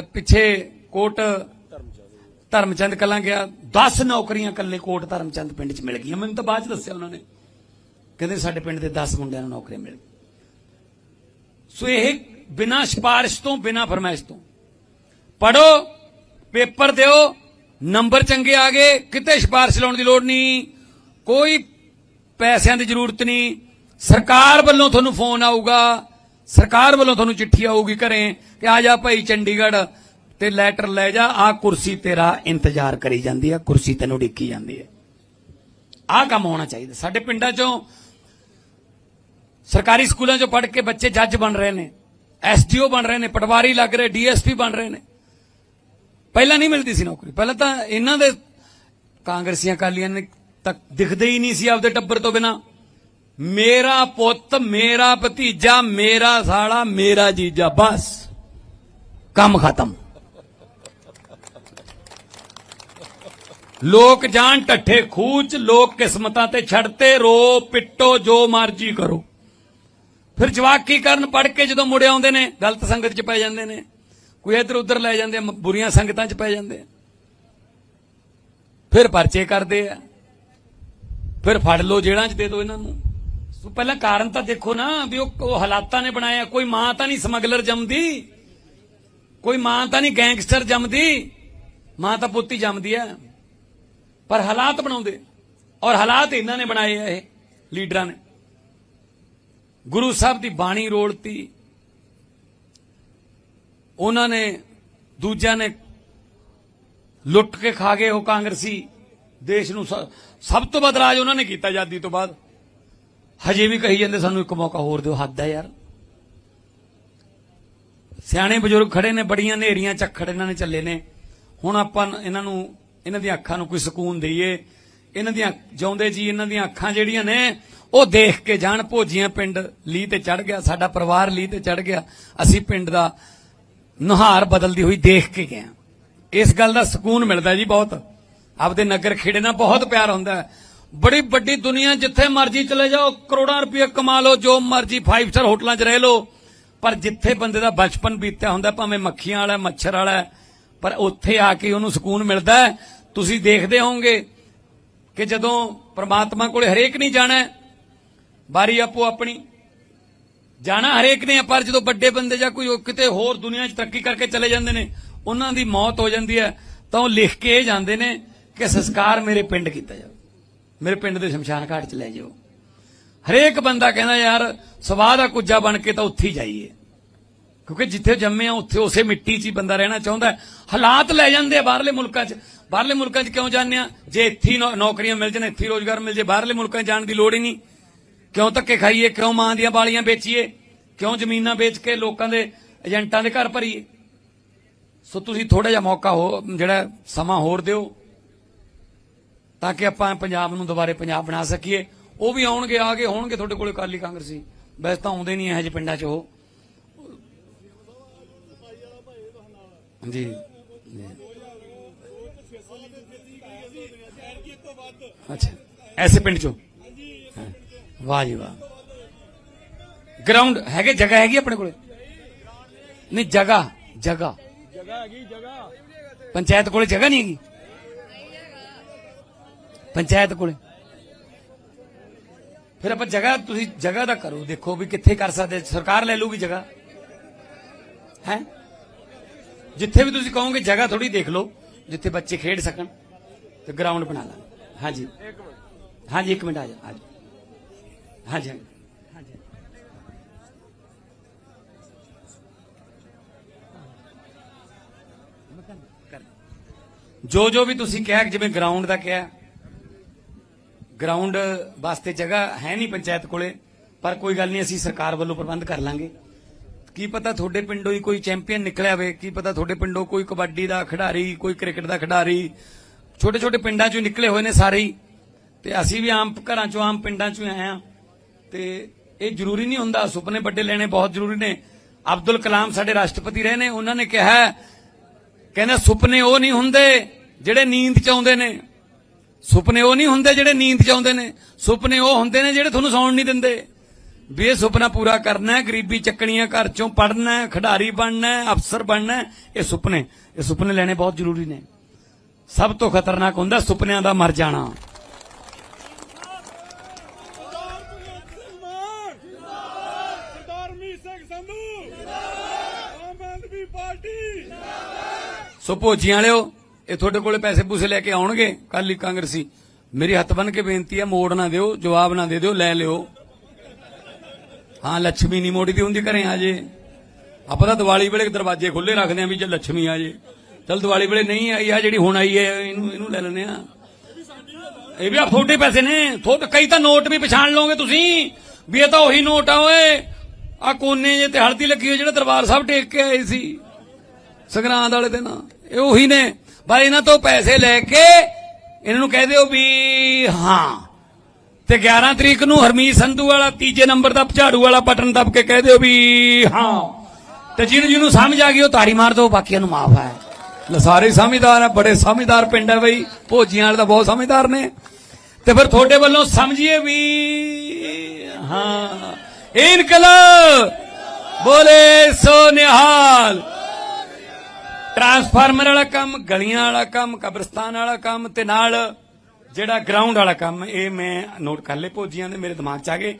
ਪਿੱਛੇ ਕੋਟ ਧਰਮਚੰਦ ਕਲਾਂ ਗਿਆ 10 ਨੌਕਰੀਆਂ ਕੱਲੇ ਕੋਟ ਧਰਮਚੰਦ ਪਿੰਡ 'ਚ ਮਿਲ ਗਈਆਂ। ਮੈਨੂੰ ਤਾਂ ਬਾਅਦ 'ਚ ਦੱਸਿਆ ਉਹਨਾਂ ਨੇ। ਕਹਿੰਦੇ ਸਾਡੇ ਪਿੰਡ ਦੇ 10 ਮੁੰਡਿਆਂ ਨੂੰ ਨੌਕਰੀਆਂ ਮਿਲ ਗਈਆਂ। ਸੋ ਇਹ ਬਿਨਾਂ ਸਿਫਾਰਿਸ਼ ਤੋਂ, ਬਿਨਾਂ ਫਰਮਾਇਸ਼ ਤੋਂ। ਪੜੋ ਪੇਪਰ ਦਿਓ, ਨੰਬਰ ਚੰਗੇ ਆ ਗਏ, ਕਿਤੇ ਸਿਫਾਰਿਸ਼ ਲਾਉਣ ਦੀ ਲੋੜ ਨਹੀਂ, ਕੋਈ ਪੈਸਿਆਂ ਦੀ ਜ਼ਰੂਰਤ ਨਹੀਂ। ਸਰਕਾਰ ਵੱਲੋਂ ਤੁਹਾਨੂੰ ਫੋਨ ਆਊਗਾ। ਸਰਕਾਰ ਵੱਲੋਂ ਤੁਹਾਨੂੰ ਚਿੱਠੀ ਆਊਗੀ ਘਰੇ ਕਿ ਆ ਜਾ ਭਾਈ ਚੰਡੀਗੜ੍ਹ ਤੇ ਲੈਟਰ ਲੈ ਜਾ ਆ ਕੁਰਸੀ ਤੇਰਾ ਇੰਤਜ਼ਾਰ ਕਰੀ ਜਾਂਦੀ ਆ, ਕੁਰਸੀ ਤੈਨੂੰ ਡਿੱਕੀ ਜਾਂਦੀ ਹੈ ਆਹ ਕੰਮ ਹੋਣਾ ਚਾਹੀਦਾ। ਸਾਡੇ ਪਿੰਡਾਂ 'ਚੋਂ ਸਰਕਾਰੀ ਸਕੂਲਾਂ 'ਚੋਂ ਪੜ੍ਹ ਕੇ ਬੱਚੇ ਜੱਜ ਬਣ ਰਹੇ ਨੇ, ਐਸਡੀਓ ਬਣ ਰਹੇ ਨੇ, ਪਟਵਾਰੀ ਲੱਗ ਰਹੇ, ਡੀਐਸਪੀ ਬਣ ਰਹੇ ਨੇ। ਪਹਿਲਾਂ ਨਹੀਂ ਮਿਲਦੀ ਸੀ ਨੌਕਰੀ। ਪਹਿਲਾਂ ਤਾਂ ਇਹਨਾਂ ਦੇ ਕਾਂਗਰਸੀਆਂ ਕਾਲੀਆਂ ਨੇ ਤੱਕ ਦਿਖਦੇ ਹੀ ਨਹੀਂ ਸੀ ਆਪਦੇ ਟੱਬਰ ਤੋਂ ਬਿਨਾ। ਮੇਰਾ ਪੁੱਤ, ਮੇਰਾ ਭਤੀਜਾ, ਮੇਰਾ ਸਾਲਾ, ਮੇਰਾ ਜੀਜਾ, ਬਸ। ਕੰਮ ਖਤਮ। ਲੋਕ ਜਾਣ ਟੱਠੇ ਖੂਚ, ਲੋਕ ਕਿਸਮਤਾਂ ਤੇ ਛੱਡਤੇ ਰੋ, ਪਿੱਟੋ, ਜੋ ਮਰਜ਼ੀ ਕਰੋ। ਫਿਰ ਜਵਾਕ ਕੀ ਕਰਨ ਪੜ ਕੇ ਜਦੋਂ ਮੁੜ ਆਉਂਦੇ ਨੇ, ਗਲਤ ਸੰਗਤ 'ਚ ਪੈ ਜਾਂਦੇ ਨੇ। ਕੋਈ ਇੱਧਰ ਉੱਧਰ ਲੈ ਜਾਂਦੇ ਬੁਰੀਆਂ ਸੰਗਤਾਂ 'ਚ ਪੈ ਜਾਂਦੇ ਫਿਰ ਪਰਚੇ ਕਰਦੇ ਆ। ਫਿਰ ਫੜ ਲਓ ਜੇਲ੍ਹਾਂ 'ਚ ਦੇ ਦਿਓ ਇਹਨਾਂ ਨੂੰ। ਸੋ ਪਹਿਲਾਂ ਕਾਰਨ ਤਾਂ ਦੇਖੋ ਨਾ ਵੀ ਉਹ ਹਾਲਾਤਾਂ ਨੇ ਬਣਾਇਆ। ਕੋਈ ਮਾਂ ਤਾਂ ਨਹੀਂ ਸਮਗਲਰ ਜੰਮਦੀ। ਕੋਈ ਮਾਂ ਤਾਂ ਨਹੀਂ ਗੈਂਗਸਟਰ ਜੰਮਦੀ। ਮਾਂ ਤਾਂ ਪੁੱਤੀ ਜੰਮਦੀ ਹੈ। ਪਰ ਹਾਲਾਤ ਬਣਾਉਂਦੇ। ਔਰ ਹਾਲਾਤ ਇਹਨਾਂ ਨੇ ਬਣਾਏ ਆ ਇਹ ਲੀਡਰਾਂ ਨੇ। ਗੁਰੂ ਸਾਹਿਬ ਦੀ ਬਾਣੀ ਰੋੜਤੀ ਉਹਨਾਂ ਨੇ ਦੂਜਿਆਂ ਨੇ ਲੁੱਟ ਕੇ ਖਾ ਗਏ ਉਹ ਕਾਂਗਰਸੀ। ਦੇਸ਼ ਨੂੰ ਸਭ ਤੋਂ ਵੱਧ ਰਾਜ ਉਹਨਾਂ ਨੇ ਕੀਤਾ ਆਜ਼ਾਦੀ ਤੋਂ ਬਾਅਦ। ਹਜੇ ਵੀ ਕਹੀ ਜਾਂਦੇ ਸਾਨੂੰ ਇੱਕ ਮੌਕਾ ਹੋਰ ਦਿਓ, ਹੱਦ ਹੈ ਯਾਰ। ਸਿਆਣੇ ਬਜ਼ੁਰਗ ਖੜੇ ਨੇ, ਬੜੀਆਂ ਨੇਰੀਆਂ ਚੱਖੜ ਇਹਨਾਂ ਨੇ ਚੱਲੇ ਨੇ। ਹੁਣ ਆਪਾਂ ਇਹਨਾਂ ਨੂੰ, ਇਹਨਾਂ ਦੀਆਂ ਅੱਖਾਂ ਨੂੰ ਕੋਈ ਸਕੂਨ ਦਈਏ। ਇਹਨਾਂ ਦੀਆਂ, ਜਿਉਂਦੇ ਜੀ ਇਹਨਾਂ ਦੀਆਂ ਅੱਖਾਂ ਜਿਹੜੀਆਂ ਨੇ, ਉਹ ਦੇਖ ਕੇ ਜਾਣ, ਭੋਜੀਆਂ ਪਿੰਡ ਲੀ ਤੇ ਚੜ ਗਿਆ, ਸਾਡਾ ਪਰਿਵਾਰ ਲੀ ਤੇ ਚੜ ਗਿਆ। ਅਸੀਂ ਪਿੰਡ ਦਾ ਨੁਹਾਰ ਬਦਲਦੀ ਹੋਈ ਦੇਖ ਕੇ ਗਏ ਹਾਂ। ਇਸ ਗੱਲ ਦਾ ਸਕੂਨ ਮਿਲਦਾ ਜੀ ਬਹੁਤ। ਆਪਦੇ ਨਗਰ ਖੇੜੇ ਨਾਲ ਬਹੁਤ ਪਿਆਰ ਹੁੰਦਾ ਹੈ। ਬੜੀ ਵੱਡੀ ਦੁਨੀਆ ਜਿੱਥੇ ਮਰਜ਼ੀ ਚਲੇ ਜਾਓ ਕਰੋੜਾਂ ਰੁਪਏ ਕਮਾ ਲਓ ਜੋ ਮਰਜ਼ੀ 5 ਸਟਾਰ ਹੋਟਲਾਂ 'ਚ ਰਹਿ ਲਓ ਪਰ ਜਿੱਥੇ ਬੰਦੇ ਦਾ ਬਚਪਨ ਬੀਤਿਆ ਹੁੰਦਾ ਭਾਵੇਂ ਮੱਖੀਆਂ ਵਾਲਾ ਮੱਛਰ ਵਾਲਾ ਪਰ ਉੱਥੇ ਆ ਕੇ ਉਹਨੂੰ ਸਕੂਨ ਮਿਲਦਾ ਤੁਸੀਂ ਦੇਖਦੇ ਹੋਵੋਗੇ ਕਿ ਜਦੋਂ ਪ੍ਰਮਾਤਮਾ ਕੋਲੇ ਹਰੇਕ ਨਹੀਂ ਜਾਣਾ ਹੈ, ਬਾਰੀ ਆਪੋ ਆਪਣੀ ਜਾਣਾ ਹਰੇਕ ਨੇ ਪਰ ਜਦੋਂ ਵੱਡੇ ਬੰਦੇ ਜਾਂ ਕੋਈ ਕਿਤੇ ਹੋਰ ਦੁਨੀਆ 'ਚ ਤਰੱਕੀ ਕਰਕੇ ਚਲੇ ਜਾਂਦੇ ਨੇ ਉਹਨਾਂ ਦੀ ਮੌਤ ਹੋ ਜਾਂਦੀ ਹੈ ਤਾਂ ਉਹ ਲਿਖ ਕੇ ਇਹ ਜਾਂਦੇ ਨੇ ਕਿ ਸੰਸਕਾਰ ਮੇਰੇ ਪਿੰਡ ਕੀਤਾ ਜਾਵੇ। ਮੇਰੇ ਪਿੰਡ ਦੇ ਸ਼ਮਸ਼ਾਨ ਘਾਟ 'ਚ ਲੈ ਜਾਓ। ਹਰੇਕ ਬੰਦਾ ਕਹਿੰਦਾ, ਯਾਰ, ਸਵਾਹ ਦਾ ਕੁੱਜਾ ਬਣ ਕੇ ਤਾਂ ਉੱਥੇ ਹੀ ਜਾਈਏ। ਕਿਉਂਕਿ ਜਿੱਥੇ ਜੰਮੇ ਆ, ਉੱਥੇ ਉਸੇ ਮਿੱਟੀ 'ਚ ਹੀ ਬੰਦਾ ਰਹਿਣਾ ਚਾਹੁੰਦਾ ਹਾਲਾਤ ਲੈ ਜਾਂਦੇ ਆ ਬਾਹਰਲੇ ਮੁਲਕਾਂ 'ਚ। ਬਾਹਰਲੇ ਮੁਲਕਾਂ 'ਚ ਕਿਉਂ ਜਾਂਦੇ ਆ? ਜੇ ਇੱਥੇ ਹੀ ਨੌ- ਨੌਕਰੀਆਂ ਮਿਲ ਜਾਣ, ਇੱਥੇ ਹੀ ਰੋਜ਼ਗਾਰ ਮਿਲ ਜੇ ਬਾਹਰਲੇ ਮੁਲਕਾਂ 'ਚ ਜਾਣ ਦੀ ਲੋੜ ਹੀ ਨਹੀਂ। ਕਿਉਂ ਧੱਕੇ ਖਾਈਏ? ਕਿਉਂ ਮਾਂ ਦੀਆਂ ਬਾਲੀਆਂ ਵੇਚੀਏ? ਕਿਉਂ ਜ਼ਮੀਨਾਂ ਵੇਚ ਕੇ ਲੋਕਾਂ ਦੇ ਏਜੰਟਾਂ ਦੇ ਘਰ ਭਰੀਏ? ਸੋ ਤੁਸੀਂ ਥੋੜਾ ਜਿਹਾ ਮੌਕਾ ਹੋ, ਜਿਹੜਾ ਸਮਾਂ ਹੋਰ ਦਿਓ। ਤਾਂ ਕਿ ਆਪਾਂ ਪੰਜਾਬ ਨੂੰ ਦੁਬਾਰੇ ਪੰਜਾਬ ਬਣਾ ਸਕੀਏ। ਉਹ ਵੀ ਆਉਣਗੇ ਆ ਕੇ ਹੋਣਗੇ ਤੁਹਾਡੇ ਕੋਲੇ ਕਾਲੀ ਕਾਂਗਰਸੀ ਵੈਸੇ ਤਾਂ ਆਉਂਦੇ ਨਹੀਂ ਇਹੋ ਜਿਹੇ ਪਿੰਡਾਂ 'ਚ ਉਹ। ਜੀ। ਅੱਛਾ ਐਸੇ ਪਿੰਡ 'ਚੋਂ। ਵਾਹ ਜੀ ਵਾਹ। ਗਰਾਊਂਡ ਹੈਗੇ ਜਗ੍ਹਾ ਹੈਗੀ ਆਪਣੇ ਕੋਲੇ? ਨਹੀਂ ਜਗ੍ਹਾ ਜਗ੍ਹਾ। ਜਗ੍ਹਾ ਹੈਗੀ ਜਗ੍ਹਾ। ਪੰਚਾਇਤ ਕੋਲੇ ਜਗ੍ਹਾ ਨਹੀਂ ਹੈਗੀ? ਪੰਚਾਇਤ ਕੋਲੇ। ਫਿਰ ਆਪਾਂ ਜਗ੍ਹਾ ਤੁਸੀਂ ਜਗ੍ਹਾ ਦਾ ਕਰੋ, ਦੇਖੋ ਵੀ ਕਿੱਥੇ ਕਰ ਸਕਦੇ, ਸਰਕਾਰ ਲੈ ਲੂਗੀ ਜਗ੍ਹਾ। ਹੈ? ਜਿੱਥੇ ਵੀ ਤੁਸੀਂ ਕਹੋਗੇ ਜਗ੍ਹਾ ਥੋੜੀ ਦੇਖ ਲਓ, ਜਿੱਥੇ ਬੱਚੇ ਖੇਡ ਸਕਣ ਤੇ ਗਰਾਊਂਡ ਬਣਾ ਲਾ ਹਾਂਜੀ। ਹਾਂਜੀ, ਇੱਕ ਮਿੰਟ ਆ ਜਾ ਆ ਜਾ। ਹਾਂਜੀ ਹਾਂਜੀ। ਹਾਂਜੀ ਜੋ ਜੋ ਵੀ ਤੁਸੀਂ ਕਿਹਾ, ਜਿਵੇਂ ਗਰਾਊਂਡ ਦਾ ਕਿਹਾ ਗਰਾਊਂਡ ਵਾਸਤੇ ਜਗ੍ਹਾ ਹੈ ਨਹੀਂ ਪੰਚਾਇਤ ਕੋਲੇ ਪਰ ਕੋਈ ਗੱਲ ਨਹੀਂ ਅਸੀਂ ਸਰਕਾਰ ਵੱਲੋਂ ਪ੍ਰਬੰਧ ਕਰ ਲਾਂਗੇ। ਕੀ ਪਤਾ ਤੁਹਾਡੇ ਪਿੰਡੋਂ ਹੀ ਕੋਈ ਚੈਂਪੀਅਨ ਨਿਕਲਿਆ ਹੋਵੇ ਕੀ ਪਤਾ ਤੁਹਾਡੇ ਪਿੰਡੋਂ ਕੋਈ ਕਬੱਡੀ ਦਾ ਖਿਡਾਰੀ ਕੋਈ ਕ੍ਰਿਕਟ ਦਾ ਖਿਡਾਰੀ ਛੋਟੇ ਛੋਟੇ ਪਿੰਡਾਂ ਚੋਂ ਨਿਕਲੇ ਹੋਏ ਨੇ ਸਾਰੇ ਹੀ। ਤੇ ਅਸੀਂ ਵੀ ਆਮ ਘਰਾਂ ਚੋਂ ਆਮ ਪਿੰਡਾਂ ਚੋਂ ਹੀ ਆਏ ਆ ਤੇ ਇਹ ਜ਼ਰੂਰੀ ਨਹੀਂ ਹੁੰਦਾ ਸੁਪਨੇ ਵੱਡੇ ਲੈਣੇ ਬਹੁਤ ਜ਼ਰੂਰੀ ਨੇ। ਅਬਦੁਲ ਕਲਾਮ ਸਾਡੇ ਰਾਸ਼ਟਰਪਤੀ ਰਹੇ ਨੇ ਉਹਨਾਂ ਨੇ ਕਿਹਾ ਹੈ, ਕਹਿੰਦੇ ਸੁਪਨੇ ਉਹ ਨਹੀਂ ਹੁੰਦੇ ਜਿਹੜੇ ਨੀਂਦ ਚ ਆਉਂਦੇ ਨੇ। ਸੁਪਨੇ ਉਹ ਨਹੀਂ ਹੁੰਦੇ ਜਿਹੜੇ ਨੀਂਦ ਚ ਆਉਂਦੇ ਨੇ। ਸੁਪਨੇ ਉਹ ਹੁੰਦੇ ਨੇ ਜਿਹੜੇ ਤੁਹਾਨੂੰ ਸੌਣ ਨਹੀਂ ਦਿੰਦੇ। ਵੀ ਇਹ ਸੁਪਨਾ ਪੂਰਾ ਕਰਨਾ ਹੈ ਗਰੀਬੀ ਚੱਕਣੀਆਂ ਘਰ ਚੋਂ ਪੜਨਾ ਹੈ ਖਿਡਾਰੀ ਬਣਨਾ ਹੈ ਅਫਸਰ ਬਣਨਾ ਹੈ ਇਹ ਸੁਪਨੇ। ਇਹ ਸੁਪਨੇ ਲੈਣੇ ਬਹੁਤ ਜ਼ਰੂਰੀ ਨੇ। ਸਭ ਤੋਂ ਖਤਰਨਾਕ ਹੁੰਦਾ ਸੁਪਨਿਆਂ ਦਾ ਮਰ ਜਾਣਾ। ਸੋ ਭੋਜੀਆਂ ਵਾਲਿਓ ਇਹ ਤੁਹਾਡੇ ਕੋਲੇ ਪੈਸੇ ਪੂਸੇ ਲੈ ਕੇ ਆਉਣਗੇ? ਕੱਲ ਹੀ ਕਾਂਗਰਸੀ। ਮੇਰੀ ਹੱਥ ਬੰਨ ਕੇ ਬੇਨਤੀ ਹੈ, ਮੋੜ ਨਾ ਦਿਓ, ਜਵਾਬ ਨਾ ਦੇ ਦਿਓ, ਲੈ ਲਿਓ। ਹਾਂ ਲక్ష్ਮੀ ਨਹੀਂ ਮੋੜੀ ਦੀ ਹੁੰਦੀ ਘਰੇ ਆਜੇ ਆਪਾਂ ਤਾਂ ਦੀਵਾਲੀ ਵੇਲੇ ਦਰਵਾਜ਼ੇ ਖੁੱਲੇ ਰੱਖਦੇ ਆ ਵੀ ਜੇ ਲక్ష్ਮੀ ਆਜੇ ਜੇ। ਚਲ ਦੀਵਾਲੀ ਵੇਲੇ ਨਹੀਂ ਆਈ, ਆ ਜਿਹੜੀ ਹੁਣ ਆਈ ਹੈ, ਇਹਨੂੰ ਇਹਨੂੰ ਲੈ ਲੈਣੇ ਆ ਇਹ ਵੀ ਆ ਫੋਟੇ ਪੈਸੇ ਨੇ। ਤੁਹਾਡੇ ਕਈ ਤਾਂ ਨੋਟ ਵੀ ਪਛਾਣ ਲਓਗੇ ਤੁਸੀਂ, ਵੀ ਇਹ ਤਾਂ ਉਹੀ ਨੋਟ ਆ, ਓਏ। ਆ ਕੋਨੇ ਜੇ ਤੇ ਹਲਦੀ ਲੱਗੀ ਹੋਈ ਜਿਹੜਾ ਦਰਬਾਰ ਸਾਹਿਬ ਟੇਕ ਕੇ ਆਏ ਸੀ। ਸੰਗਰਾਂਦ ਵਾਲੇ ਦਿਨ। ਇਹ ਉਹੀ ਨੇ। ਪਰ ਇਹਨਾਂ ਤੋਂ ਪੈਸੇ ਲੈ ਕੇ ਇਹਨਾਂ ਨੂੰ ਕਹਿ ਦਿਓ ਵੀ ਹਾਂ। ਤੇ 11 ਤਰੀਕ ਨੂੰ ਹਰਮੀਤ ਸੰਧੂ ਵਾਲਾ ਤੀਜੇ ਨੰਬਰ ਦਾ ਝਾੜੂ ਵਾਲਾ ਬਟਨ ਦਬ ਕੇ ਕਹਿ ਦਿਓ ਵੀ ਹਾਂ। ਤੇ ਜਿਹਨੂੰ ਜਿਹਨੂੰ ਸਮਝ ਆ ਗਈ ਉਹ ਤਾੜੀ ਮਾਰ ਦਿਓ, ਬਾਕੀਆਂ ਨੂੰ ਮਾਫ ਹੈ। ਲੈ ਸਮਝਦਾਰ ਆ, ਬੜੇ ਸਮਝਦਾਰ ਪਿੰਡ ਹੈ ਬਈ। ਭੋਜੀਆਂ ਵਾਲੇ ਤਾਂ ਬਹੁਤ ਸਮਝਦਾਰ ਨੇ। ਤੇ ਫਿਰ ਤੁਹਾਡੇ ਵੱਲੋਂ ਸਮਝੀਏ ਵੀ ਹਾਂ। ਇਨਕਲਾਬ, ਬੋਲੇ ਸੋ ਨਿਹਾਲ। ਟਰਾਂਸਫਾਰਮਰ ਵਾਲਾ ਕੰਮ, ਗਲੀਆਂ ਵਾਲਾ ਕੰਮ, ਕਬਰਸਤਾਨ ਵਾਲਾ ਕੰਮ ਤੇ ਨਾਲ ਜਿਹੜਾ ਗਰਾਊਂਡ ਵਾਲਾ ਕੰਮ, ਇਹ ਮੈਂ ਨੋਟ ਕਰ ਲਏ ਭੋਜੀਆਂ ਦੇ, ਮੇਰੇ ਦਿਮਾਗ 'ਚ ਆ ਗਏ।